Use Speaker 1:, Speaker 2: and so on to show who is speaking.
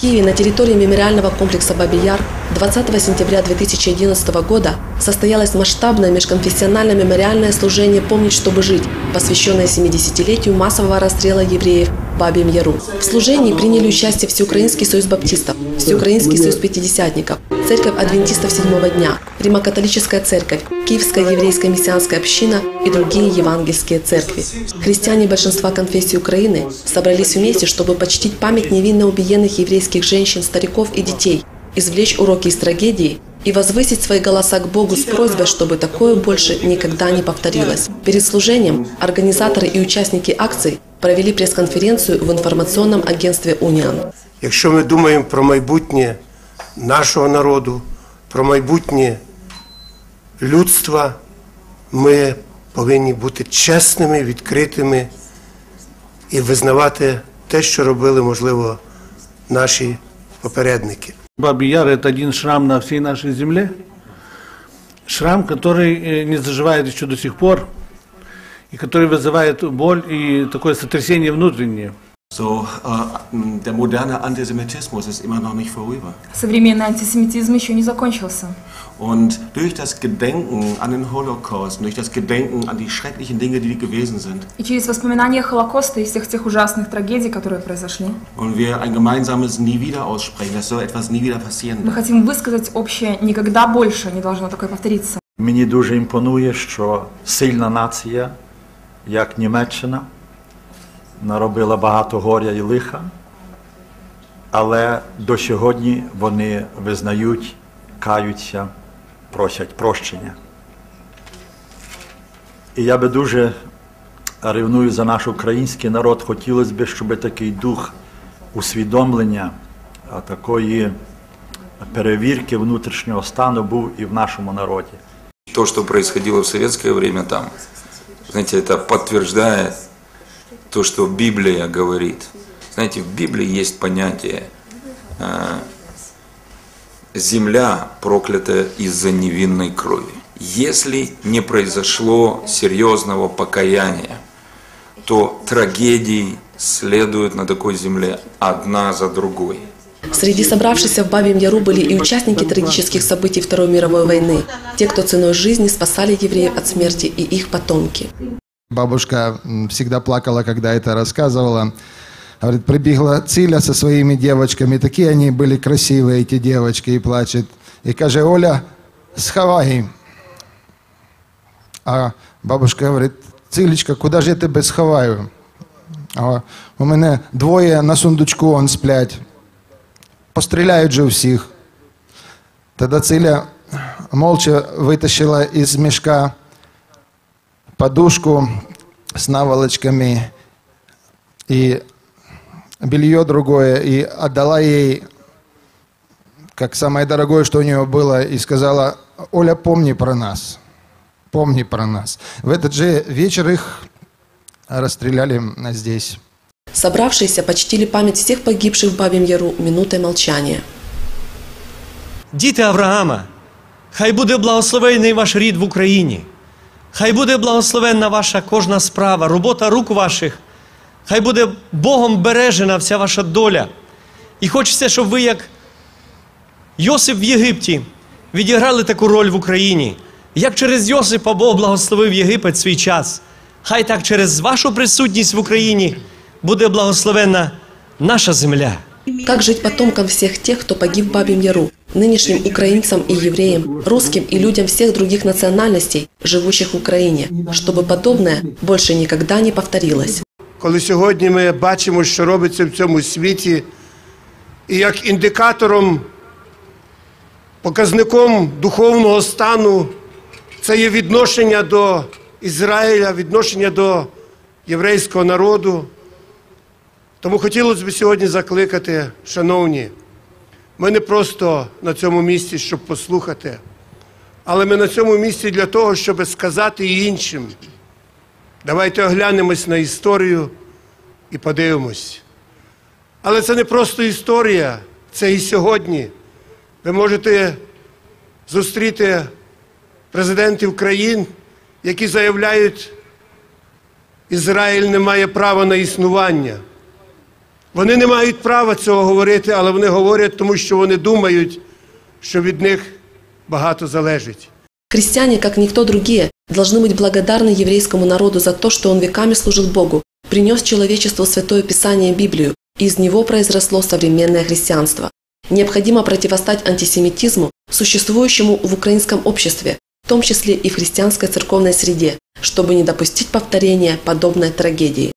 Speaker 1: Киеве на территории мемориального комплекса «Бабий Яр» 20 сентября 2011 года состоялось масштабное межконфессиональное мемориальное служение «Помнить, чтобы жить», посвященное 70-летию массового расстрела евреев Бабьем Яру. В служении приняли участие Всеукраинский союз баптистов, Всеукраинский союз пятидесятников, Церковь адвентистов седьмого дня, Римо-католическая церковь, Киевская еврейская мессианская община и другие евангельские церкви. Христиане большинства конфессий Украины собрались вместе, чтобы почтить память невинно убиенных еврейских женщин, стариков и детей, извлечь уроки из трагедии и возвысить свои голоса к Богу с просьбой, чтобы такое больше никогда не повторилось. Перед служением организаторы и участники акций провели пресс-конференцию в информационном агентстве «Униан».
Speaker 2: Якщо ми думаємо про майбутнє нашого народу, про майбутнє людства, ми повинні бути чесними, відкритими і визнавати те, що робили, можливо, наші попередники.
Speaker 3: Бабий Яр – это один шрам на всей нашей земле. Шрам, который э, не заживает еще до сих пор, и который вызывает боль и такое сотрясение внутреннее.
Speaker 4: So, äh, der moderne Antisemitismus ist immer noch nicht vorüber.
Speaker 5: Современный антисемитизм еще не закончился.
Speaker 4: Und durch das Gedenken an den Holocaust, und durch das Gedenken an die schrecklichen Dinge, die gewesen sind,
Speaker 5: И через воспоминания Холокоста и всех тех ужасных трагедий, которые произошли,
Speaker 4: wollen wir ein gemeinsames Nie wieder aussprechen, dass so etwas nie wieder passieren
Speaker 5: мы
Speaker 4: darf.
Speaker 5: хотим высказать общее «никогда больше не должно такое повториться».
Speaker 6: Мені дуже імпонує, що сильна нація, як Німеччина, наробила багато горя і лиха, але до сьогодні вони визнають, каються, просять прощення. І я би дуже ревную за наш український народ. Хотілося б, щоб такий дух усвідомлення, такої перевірки внутрішнього стану був і в нашому народі.
Speaker 7: То, что происходило в советское время там, знаете, это то, что Библия говорит. Знаете, в Библии есть понятие э, «земля проклята из-за невинной крови». Если не произошло серьезного покаяния, то трагедии следуют на такой земле одна за другой.
Speaker 1: Среди собравшихся в Бабьем Яру были и участники трагических событий Второй мировой войны, те, кто ценой жизни спасали евреев от смерти и их потомки.
Speaker 8: Бабушка м, всегда плакала, когда это рассказывала. Говорит, прибегла Циля со своими девочками, такие они были красивые, эти девочки, и плачет. И каже, Оля, сховай. А бабушка говорить, Цилечка, куди ж я тебе сховаю? А у мене двоє на сундучку он сплять. Постріляють же всіх. Тоді Циля молча витащила із мішка подушку с наволочками и белье другое, и отдала ей, как самое дорогое, что у нее было, и сказала, Оля, помни про нас, помни про нас. В этот же вечер их расстреляли здесь.
Speaker 1: Собравшиеся почтили память всех погибших в Бабьем Яру минутой молчания.
Speaker 9: Діти Авраама, хай буде благословений ваш рід в Україні. Хай буде благословенна ваша кожна справа, робота рук ваших. Хай буде Богом бережена вся ваша доля. І хочеться, щоб ви, як Йосип в Єгипті, відіграли таку роль в Україні. Як через Йосипа Бог благословив Єгипет свій час. Хай так через вашу присутність в Україні буде благословенна наша земля.
Speaker 1: Как жить потомкам всех тех, кто погиб в Бабьем Яру, нынешним украинцам и евреям, русским и людям всех других национальностей, живущих в Украине, чтобы подобное больше никогда не повторилось.
Speaker 2: Коли сьогодні ми бачимо, що робиться в цьому світі, і як індикатором, показником духовного стану, це є відношення до Ізраїля, відношення до єврейського народу. Тому хотілося б сьогодні закликати, шановні, ми не просто на цьому місці, щоб послухати, але ми на цьому місці для того, щоб сказати іншим. Давайте оглянемось на історію і подивимось. Але це не просто історія, це і сьогодні. Ви можете зустріти президентів країн, які заявляють, Ізраїль не має права на існування. Вони не мають права цього говорити, але вони говорять, тому що вони думають, що від них багато залежить.
Speaker 1: Христиане, как никто другие, должны быть благодарны еврейскому народу за то, что он веками служил Богу, принес человечеству Святое Писание Библию, и из него произросло современное христианство. Необходимо противостать антисемитизму, существующему в украинском обществе, в том числе и в христианской церковной среде, чтобы не допустить повторения подобной трагедии.